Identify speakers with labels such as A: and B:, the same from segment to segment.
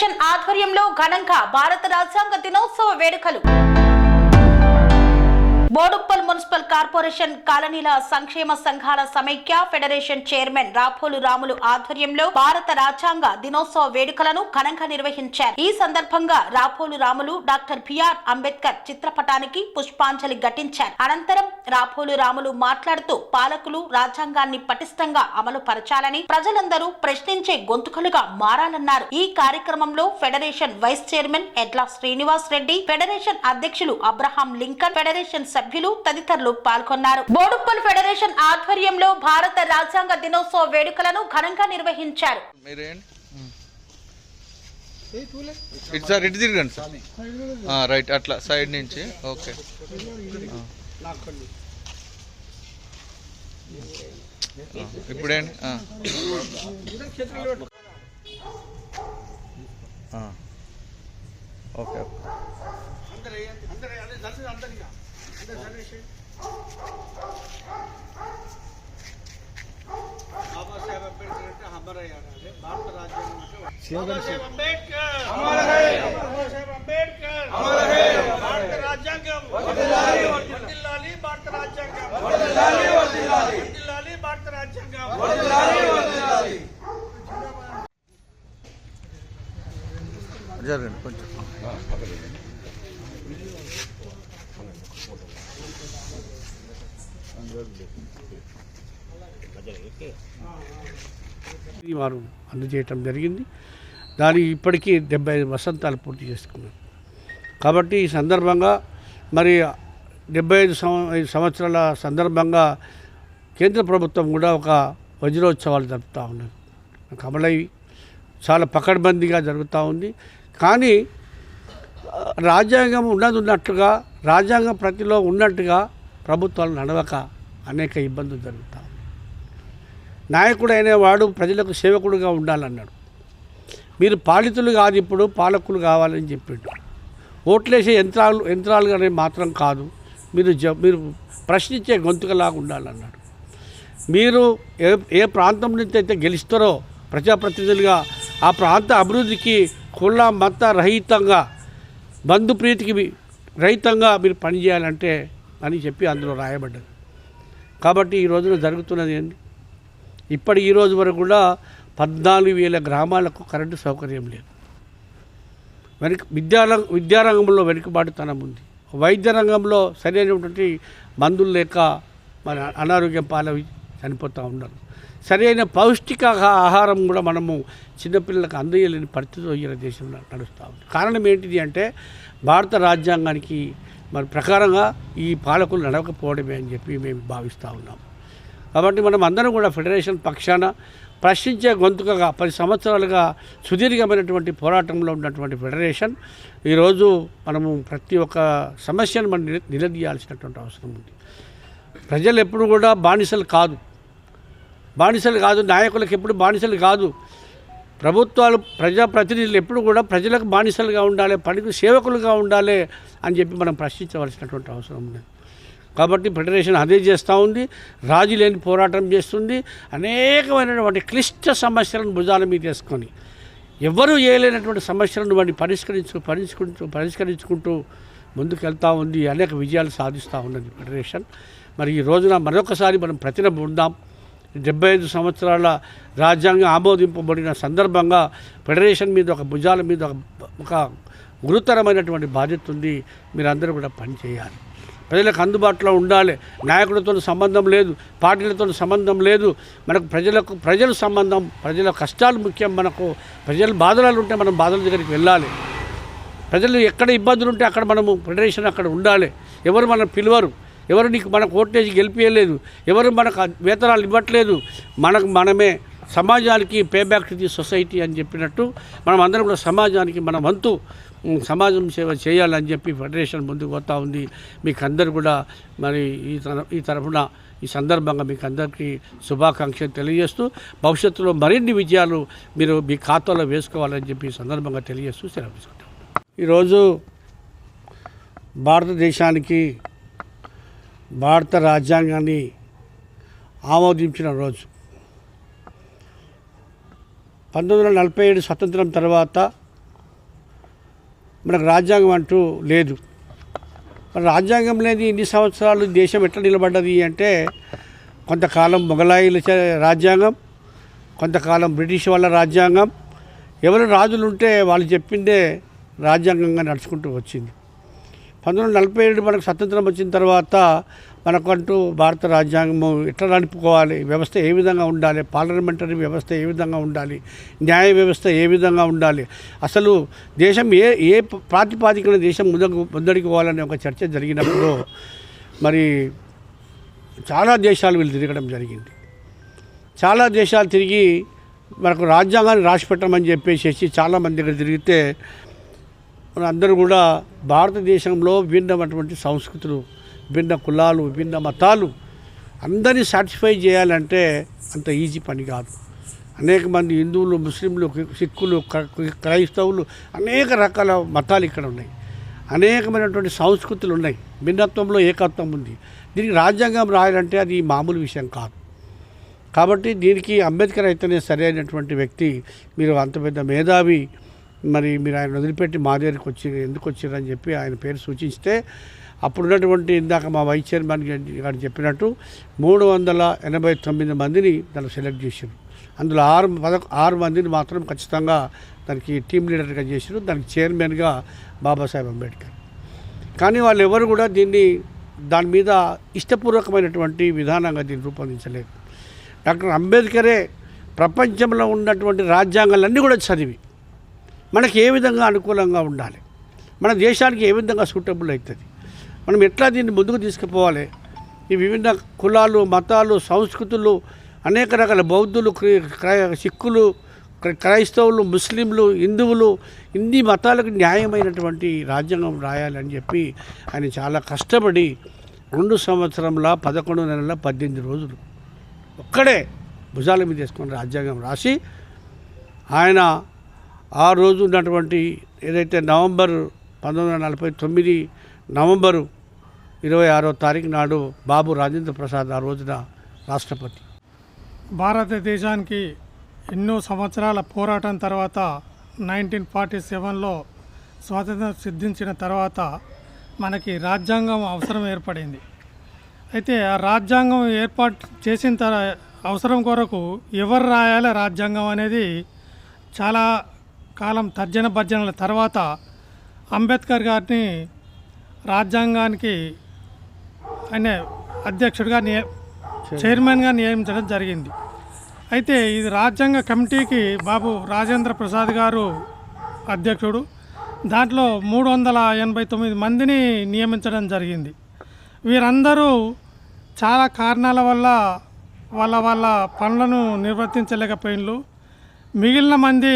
A: Federation ఆధ్వర్యంలో ఘనంగా భారత రాజ్యాంగ దినోత్సవ వేడుకలు. కార్పొరేషన్ కాలనీల సంక్షేమ సంఘాల సమైక్య ఫెడరేషన్ చైర్మన్ రాఫోలు రాములు ఆధ్వర్యంలో భారత రాజ్యాంగ దినోత్సవ వేడుకలను ఘనంగా నిర్వహించారు. ఈ సందర్భంగా రాఫోలు రాములు డాక్టర్ బిఆర్ అంబేద్కర్ చిత్రపటానికి పుష్పాంజలి ఘటించారు. అనంతరం రాఫోలు రాములు మాట్లాడుతూ పాలకులు రాజ్యాంగాన్ని పటిష్టంగా అమలు పరచాలని ప్రజలందరూ ప్రశ్నించే గొంతుకలుగా మారాలన్నారు. ఈ కార్యక్రమంలో federation vice chairman Edla Srinivas Reddy federation అధ్యక్షులు అబ్రహాం లింకన్ ఫెడరేషన్ సభ్యులు తదితరులు పాల్గొన్నారు. బోడుప్పల్ ఫెడరేషన్ ఆధ్వర్యంలో భారత రాజ్యాంగ దినోత్సవ వేడుకలను ఘనంగా నిర్వహించారు.
B: మీరేంటి? ఇటు సార్ ఇటు తిరగండి సార్. ఆ, రైట్ అట్లా సైడ్ నుంచి. ఓకే. ఆ. Okay okay.
C: బాబాసాహెబ్ అంబేద్కర్ అంటే హమర్ అయ్యారు భారత రాజ్యాంగం బాబాసాహెబ్ అంబేద్కర్ బాబాసాహెబ్ అంబేద్కర్ భారత రాజ్యాంగం వర్ధిల్లాలి భారత రాజ్యాంగం వర్ధిల్లాలి భారత రాజ్యాంగం
B: జరగండి కొంచెం
D: వారు అందజేయటం జరిగింది. దానికి ఇప్పటికీ డెబ్బై ఐదు వసంతాలు పూర్తి చేసుకున్నాం. కాబట్టి ఈ సందర్భంగా మరి డెబ్బై ఐదు ఐదు సంవత్సరాల సందర్భంగా కేంద్ర ప్రభుత్వం కూడా ఒక వజ్రోత్సవాలు జరుపుతూ ఉన్నది. కమలై చాలా పకడ్బందీగా జరుగుతూ ఉంది. కానీ రాజ్యాంగం ఉన్నది ఉన్నట్టుగా రాజ్యాంగం ప్రతిలో ఉన్నట్టుగా ప్రభుత్వాలు నడవక అనేక ఇబ్బందులు జరుగుతాయి నాయకుడు అనేవాడు ప్రజలకు సేవకుడుగా ఉండాలన్నాడు. మీరు పాలితులు కాదు ఇప్పుడు పాలకులు కావాలని చెప్పిండు. ఓట్లేసే యంత్రాలు యంత్రాలు అనేది మాత్రం కాదు. మీరు జ మీరు ప్రశ్నించే గొంతుకలాగా ఉండాలన్నాడు. మీరు ఏ ఏ ప్రాంతం నుంచి అయితే గెలుస్తారో ప్రజాప్రతినిధులుగా ఆ ప్రాంత అభివృద్ధికి కుల మత రహితంగా బంధుప్రీతికి మీ- రహితంగా మీరు పనిచేయాలంటే అని చెప్పి అందులో రాయబడ్డది. కాబట్టి ఈ రోజున జరుగుతున్నది ఏంటి? ఇప్పటి ఈ రోజు వరకు కూడా పద్నాలుగు వేల గ్రామాలకు కరెంటు సౌకర్యం లేదు. వెనుక విద్యారంగ విద్యారంగంలో వెనుకబాటుతనం ఉంది. వైద్య రంగంలో సరైనటువంటి మందులు లేక మన అనారోగ్యం పాలవి చనిపోతూ ఉన్నారు సరైన పౌష్టిక ఆహారం కూడా మనము చిన్నపిల్లలకు అందజేయలేని పరిస్థితిలో ఈ దేశంలో నడుస్తూ ఉంది. కారణం ఏంటిది అంటే భారత రాజ్యాంగానికి మరి ప్రకారంగా ఈ పాలకులు నడవకపోవడమే అని చెప్పి మేము భావిస్తూ ఉన్నాం. కాబట్టి మనం అందరం కూడా ఫెడరేషన్ పక్షాన ప్రశ్నించే గొంతుకగా పది సంవత్సరాలుగా సుదీర్ఘమైనటువంటి పోరాటంలో ఉన్నటువంటి ఫెడరేషన్ ఈరోజు మనము ప్రతి ఒక్క సమస్యను మనం నిలదీయాల్సినటువంటి అవసరం ఉంది. ప్రజలు ఎప్పుడు కూడా బానిసలు కాదు. బానిసలు కాదు నాయకులకు ఎప్పుడు బానిసలు కాదు. ప్రభుత్వాలు ప్రజాప్రతినిధులు ఎప్పుడు కూడా ప్రజలకు బానిసలుగా ఉండాలి పనికి సేవకులుగా ఉండాలి అని చెప్పి మనం ప్రశ్నించవలసినటువంటి అవసరం ఉంది కాబట్టి ఫెడరేషన్ అదే చేస్తూ ఉంది రాజు లేని పోరాటం చేస్తుంది అనేకమైనటువంటి క్లిష్ట సమస్యలను భుజాల మీద వేసుకొని ఎవరు చేయలేనటువంటి సమస్యలను వాటిని పరిష్కరించు పరిష్కరించు పరిష్కరించుకుంటూ ముందుకు వెళ్తూ ఉంది అనేక విజయాలు సాధిస్తూ ఉన్నది ఫెడరేషన్. మరి ఈ రోజున మరొకసారి మనం ప్రతిన ఉందాం. డెబ్బై ఐదు సంవత్సరాల రాజ్యాంగం ఆమోదింపబడిన సందర్భంగా ఫెడరేషన్ మీద ఒక భుజాల మీద ఒక ఒక గురుతరమైనటువంటి బాధ్యత ఉంది. మీరందరూ కూడా పనిచేయాలి ప్రజలకు అందుబాటులో ఉండాలి. నాయకులతో సంబంధం లేదు. పార్టీలతో సంబంధం లేదు. మనకు ప్రజలకు ప్రజల సంబంధం ప్రజల కష్టాలు ముఖ్యం. మనకు ప్రజల బాధలు ఉంటే మనం బాధల దగ్గరికి వెళ్ళాలి. ప్రజలు ఎక్కడ ఇబ్బందులు ఉంటే అక్కడ మనము ఫెడరేషన్ అక్కడ ఉండాలి. ఎవరు మనం పిలవరు. ఎవరు నీకు మన ఓటేసి గెలిపించలేదు ఎవరు మనకు వేతనాలు ఇవ్వట్లేదు మనకు మనమే సమాజానికి pay back to the society అని చెప్పినట్టు మనం అందరం కూడా సమాజానికి మన వంతు సమాజం సేవ చేయాలని చెప్పి ఫెడరేషన్ ముందుకు పోతా ఉంది. మీకు అందరు కూడా మరి ఈ తర ఈ తరఫున ఈ సందర్భంగా మీకు అందరికీ శుభాకాంక్షలు తెలియజేస్తూ భవిష్యత్తులో మరిన్ని విజయాలు మీరు మీ ఖాతాలో వేసుకోవాలని చెప్పి ఈ సందర్భంగా తెలియజేస్తూ సెలవు తీసుకుంటాం. ఈరోజు భారతదేశానికి భారత రాజ్యాంగాన్ని ఆమోదించిన రోజు. పంతొమ్మిది వందల నలభై ఏడు స్వతంత్రం తర్వాత మనకు రాజ్యాంగం అంటూ లేదు. మరి రాజ్యాంగం లేని ఇన్ని సంవత్సరాలు దేశం ఎట్లా నిలబడ్డది అంటే కొంతకాలం మొఘలాయిల రాజ్యాంగం కొంతకాలం బ్రిటిష్ వాళ్ళ రాజ్యాంగం. ఎవరు రాజులు ఉంటే వాళ్ళు చెప్పిందే రాజ్యాంగంగా నడుచుకుంటూ వచ్చింది. పంతొమ్మిది వందల నలభై ఏడు మనకు స్వతంత్రం వచ్చిన తర్వాత మనకంటూ భారత రాజ్యాంగము ఎట్లా నడుపుకోవాలి? వ్యవస్థ ఏ విధంగా ఉండాలి? పార్లమెంటరీ వ్యవస్థ ఏ విధంగా ఉండాలి? న్యాయ వ్యవస్థ ఏ విధంగా ఉండాలి? అసలు దేశం ఏ ఏ ప్రాతిపాదికన దేశం ముందుకు ముందడికి పోవాలనే ఒక చర్చ జరిగినప్పుడు మరి చాలా దేశాలు వీళ్ళు తిరగడం జరిగింది. చాలా దేశాలు తిరిగి మనకు రాజ్యాంగాన్ని రాసి పెట్టమని చెప్పేసి చాలామంది దగ్గర తిరిగితే అందరూ కూడా భారతదేశంలో విభిన్నమైనటువంటి సంస్కృతులు విభిన్న కులాలు విభిన్న మతాలు అందరినీ సాటిస్ఫై చేయాలంటే అంత ఈజీ పని కాదు. అనేక మంది హిందువులు ముస్లింలు సిక్కులు క్రైస్తవులు అనేక రకాల మతాలు ఇక్కడ ఉన్నాయి. అనేకమైనటువంటి సంస్కృతులు ఉన్నాయి. భిన్నత్వంలో ఏకత్వం ఉంది. దీనికి రాజ్యాంగం రాయాలంటే అది మామూలు విషయం కాదు. కాబట్టి దీనికి అంబేద్కర్ అయితేనే సరైనటువంటి వ్యక్తి మీరు అంత పెద్ద మేధావి మరి మీరు ఆయన వదిలిపెట్టి మా దగ్గరికి వచ్చి ఎందుకు వచ్చారని చెప్పి ఆయన పేరు సూచిస్తే అప్పుడున్నటువంటి ఇందాక మా వైస్ చైర్మన్ గారు చెప్పినట్టు మూడు వందల ఎనభై తొమ్మిది మందిని దాన్ని సెలెక్ట్ చేశారు అందులో ఆరు పద ఆరు మందిని మాత్రం ఖచ్చితంగా దానికి టీం లీడర్గా చేశారు దానికి చైర్మన్గా బాబాసాహెబ్ అంబేద్కర్. కానీ వాళ్ళు ఎవరు కూడా దీన్ని దాని మీద ఇష్టపూర్వకమైనటువంటి విధానంగా దీన్ని రూపొందించలేదు. డాక్టర్ అంబేద్కరే ప్రపంచంలో ఉన్నటువంటి రాజ్యాంగాలన్నీ కూడా చదివి మనకి ఏ విధంగా అనుకూలంగా ఉండాలి? మన దేశానికి ఏ విధంగా సూటబుల్ అవుతుంది? మనం ఎట్లా దీన్ని ముందుకు తీసుకుపోవాలి? ఈ వివిధ కులాలు మతాలు సంస్కృతులు అనేక రకాల బౌద్ధులు క్రై- సిక్కులు క్రైస్తవులు ముస్లింలు హిందువులు ఇన్ని మతాలకు న్యాయమైనటువంటి రాజ్యాంగం రాయాలని చెప్పి ఆయన చాలా కష్టపడి రెండు సంవత్సరంల పదకొండు నెలల పద్దెనిమిది రోజులు ఒక్కడే భుజాల మీద వేసుకొని రాజ్యాంగం రాసి ఆయన ఆ రోజు ఉన్నటువంటి ఏదైతే నవంబర్ పంతొమ్మిది వందల నలభై తొమ్మిది నవంబరు ఇరవై ఆరో తారీఖు నాడు బాబు రాజేంద్ర ప్రసాద్ ఆ రోజున రాష్ట్రపతి.
E: భారతదేశానికి ఎన్నో సంవత్సరాల పోరాటం తర్వాత నైన్టీన్ ఫార్టీ సెవెన్లో స్వాతంత్రం సిద్ధించిన తర్వాత మనకి రాజ్యాంగం అవసరం ఏర్పడింది. అయితే ఆ రాజ్యాంగం ఏర్పాటు చేసిన తర అవసరం కొరకు ఎవరు రాయాలి రాజ్యాంగం అనేది చాలా కాలం తర్జన భర్జనల తర్వాత అంబేద్కర్ గారిని రాజ్యాంగానికి ఆయన అధ్యక్షుడిగా నియ చైర్మన్గా నియమించడం జరిగింది. అయితే ఇది రాజ్యాంగ కమిటీకి బాబు రాజేంద్ర ప్రసాద్ గారు అధ్యక్షుడు. దాంట్లో మూడు వందల ఎనభై తొమ్మిది మందిని నియమించడం జరిగింది. వీరందరూ చాలా కారణాల వల్ల వాళ్ళ వాళ్ళ పనులను నిర్వర్తించలేకపోయినలు. మిగిలిన మంది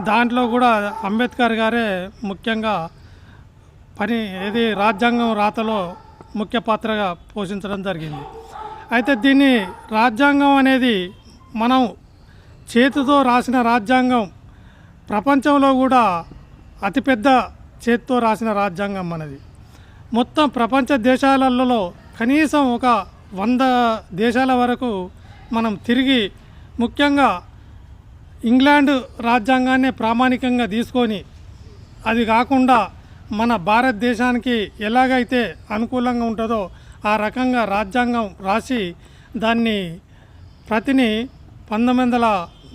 E: దాంట్లో కూడా అంబేద్కర్ గారే ముఖ్యంగా పని ఇది రాజ్యాంగం రాతలో ముఖ్య పాత్రగా పోషించడం జరిగింది. అయితే దీన్ని రాజ్యాంగం అనేది మనం చేతితో రాసిన రాజ్యాంగం ప్రపంచంలో కూడా అతిపెద్ద చేతితో రాసిన రాజ్యాంగం మనది. మొత్తం ప్రపంచ దేశాలలో కనీసం ఒక వంద దేశాల వరకు మనం తిరిగి ముఖ్యంగా ఇంగ్లాండ్ రాజ్యాంగాన్ని ప్రామాణికంగా తీసుకొని అది కాకుండా మన భారతదేశానికి ఎలాగైతే అనుకూలంగా ఉంటుందో ఆ రకంగా రాజ్యాంగం రాసి దాన్ని ప్రతిని పంతొమ్మిది వందల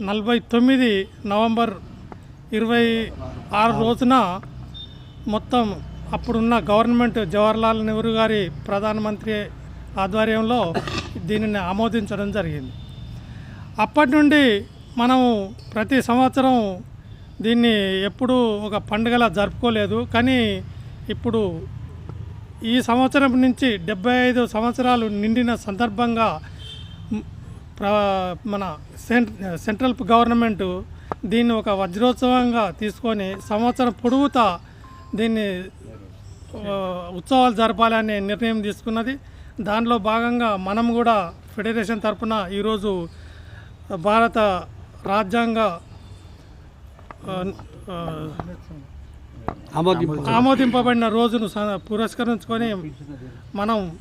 E: నలభై తొమ్మిది నవంబర్ ఇరవై ఆరు రోజున మొత్తం అప్పుడున్న గవర్నమెంట్ జవహర్లాల్ నెహ్రూ గారి ప్రధానమంత్రి ఆధ్వర్యంలో దీనిని ఆమోదించడం జరిగింది. అప్పటి నుండి మనము ప్రతి సంవత్సరం దీన్ని ఎప్పుడూ ఒక పండుగలా జరుపుకోలేదు. కానీ ఇప్పుడు ఈ సంవత్సరం నుంచి డెబ్బై ఐదు సంవత్సరాలు నిండిన సందర్భంగా మన సెంట్రల్ గవర్నమెంట్ దీన్ని ఒక వజ్రోత్సవంగా తీసుకొని సంవత్సరం పొడుగుతా దీన్ని ఉత్సవాలు జరపాలనే నిర్ణయం తీసుకున్నది. దానిలో భాగంగా మనం కూడా ఫెడరేషన్ తరఫున ఈరోజు భారత రాజ్యాంగ ఆమోదింపబడిన రోజును స- పురస్కరించుకొని మనం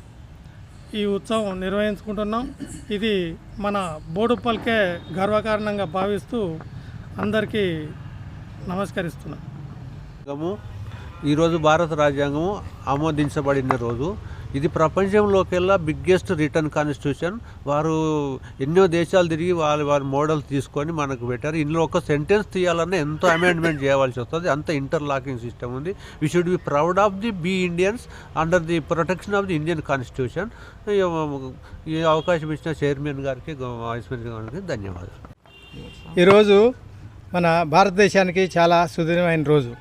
E: ఈ ఉత్సవం నిర్వహించుకుంటున్నాం. ఇది మన బోడుపల్కే గర్వకారణంగా భావిస్తూ అందరికీ నమస్కరిస్తున్నాం.
F: ఈరోజు భారత రాజ్యాంగం ఆమోదించబడిన రోజు. ఇది ప్రపంచంలోకెల్లా బిగ్గెస్ట్ రిటర్న్ కాన్స్టిట్యూషన్. వారు ఎన్నో దేశాలు తిరిగి వారి వారి మోడల్ తీసుకొని మనకు పెట్టారు. ఇందులో ఒక సెంటెన్స్ తీయాలన్నా ఎంతో అమెండ్మెంట్ చేయవలసి వస్తుంది. అంత ఇంటర్లాకింగ్ సిస్టమ్ ఉంది. We should be proud of the be Indians under the protection of the Indian constitution ఈ అవకాశం ఇచ్చిన చైర్మన్ గారికి వైస్ చైర్మన్ గారికి ధన్యవాదాలు.
G: ఈరోజు మన భారతదేశానికి చాలా సుదీర్ఘమైన రోజు.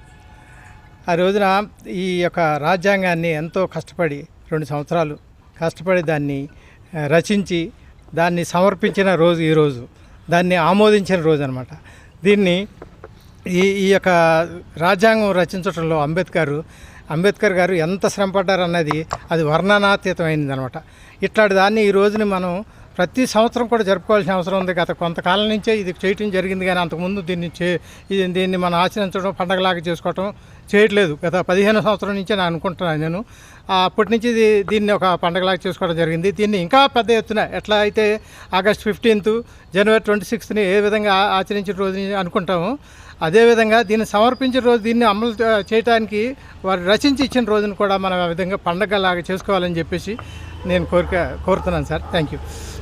G: ఆ రోజున ఈ యొక్క రాజ్యాంగాన్ని ఎంతో కష్టపడి రెండు సంవత్సరాలు కష్టపడి దాన్ని రచించి దాన్ని సమర్పించిన రోజు ఈరోజు దాన్ని ఆమోదించిన రోజు అనమాట దీన్ని ఈ ఈ యొక్క రాజ్యాంగం రచించడంలో అంబేద్కర్ అంబేద్కర్ గారు ఎంత శ్రమపడ్డారన్నది అది వర్ణనాతీతమైనది అనమాట ఇట్లాంటి దాన్ని ఈ రోజుని మనం ప్రతి సంవత్సరం కూడా జరుపుకోవాల్సిన అవసరం ఉంది. గత కొంతకాలం నుంచే ఇది చేయటం జరిగింది కానీ అంతకుముందు దీన్ని చే ఇది దీన్ని మనం ఆచరించడం పండగలాగా చేసుకోవటం చేయట్లేదు. గత పదిహేను సంవత్సరం నుంచే నేను అనుకుంటున్నాను నేను. అప్పటి నుంచి ఇది దీన్ని ఒక పండగలాగా చేసుకోవడం జరిగింది. దీన్ని ఇంకా పెద్ద ఎత్తున ఎట్లా అయితే ఆగస్ట్ ఫిఫ్టీన్త్ జనవరి ట్వంటీ సిక్స్త్ని ఏ విధంగా ఆచరించిన రోజు అనుకుంటామో అదేవిధంగా దీన్ని సమర్పించిన రోజు దీన్ని అమలు చేయడానికి వారు రచించి ఇచ్చిన రోజును కూడా మనం ఆ విధంగా పండగలాగా చేసుకోవాలని చెప్పేసి నేను కోరిక కోరుతున్నాను sir. Thank you.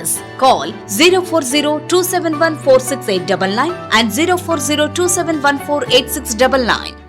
H: business. Call 040 and 040